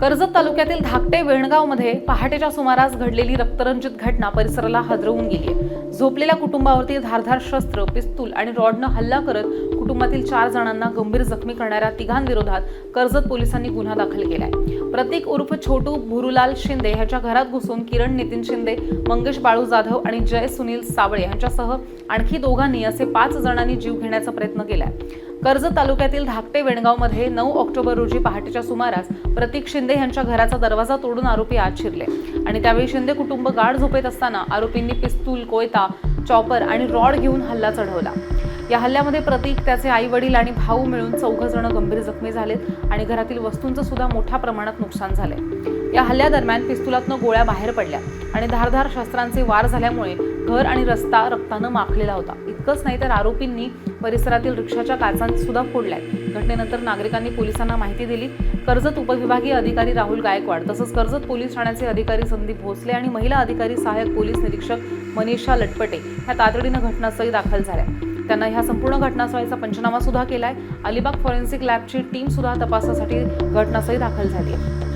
कर्जत तालुक्यातील धाकटे वेणगावमध्ये पहाटेच्या सुमारास घडलेली रक्तरंजित घटना परिसराला हादरवून गेली. आहे झोपलेल्या कुटुंबावरती धारधार शस्त्र पिस्तूल आणि रॉडनं हल्ला करत कुटुंबातील चार जणांना गंभीर जखमी करणाऱ्या तिघांविरोधात कर्जत पोलिसांनी गुन्हा दाखल केलाय. प्रतीक उर्फ छोटू भुरुलाल शिंदे ह्याच्या घरात घुसून किरण नितीन शिंदे मंगेश बाळू जाधव आणि जय सुनील साबळे यांच्यासह आणखी दोघांनी असे पाच जणांनी जीव घेण्याचा प्रयत्न केलाय. कर्जत तालुक्यातील धाकटे वेणगावमध्ये नऊ ऑक्टोबर रोजी पहाटेच्या सुमारास प्रतीक शिंदे यांच्या घराचा दरवाजा तोडून आरोपी आत शिरले. आणि त्यावेळी शिंदे कुटुंब गाढ झोपेत असताना आरोपींनी पिस्तूल कोयता चॉपर आणि रॉड घेऊन हल्ला चढवला. या हल्ल्यामध्ये प्रतीक त्याचे आई वडील आणि भाऊ मिळून चौघ जण गंभीर जखमी झालेत आणि घरातील वस्तूंचं सुद्धा मोठ्या प्रमाणात नुकसान झालंय. या हल्ल्यादरम्यान पिस्तुलातनं गोळ्या बाहेर पडल्या आणि धारधार शस्त्रांचे वार झाल्यामुळे घर आणि रस्ता रक्तानं माखलेला होता. इतकंच नाही तर आरोपींनी परिसरातील रिक्षाच्या काचांसुद्धा फोडल्या फोडल्यात. घटनेनंतर नागरिकांनी पोलिसांना माहिती दिली. कर्जत उपविभागीय अधिकारी राहुल गायकवाड तसंच कर्जत पोलीस ठाण्याचे अधिकारी संदीप भोसले आणि महिला अधिकारी सहाय्यक पोलीस निरीक्षक मनीषा लटपटे ह्या तातडीनं घटनास्थळी दाखल झाल्या. त्यांना ह्या संपूर्ण घटनास्थळीचा पंचनामा सुद्धा केलाय. अलिबाग फॉरेन्सिक लॅबची टीम सुद्धा तपासासाठी घटनास्थळी दाखल झाली आहे.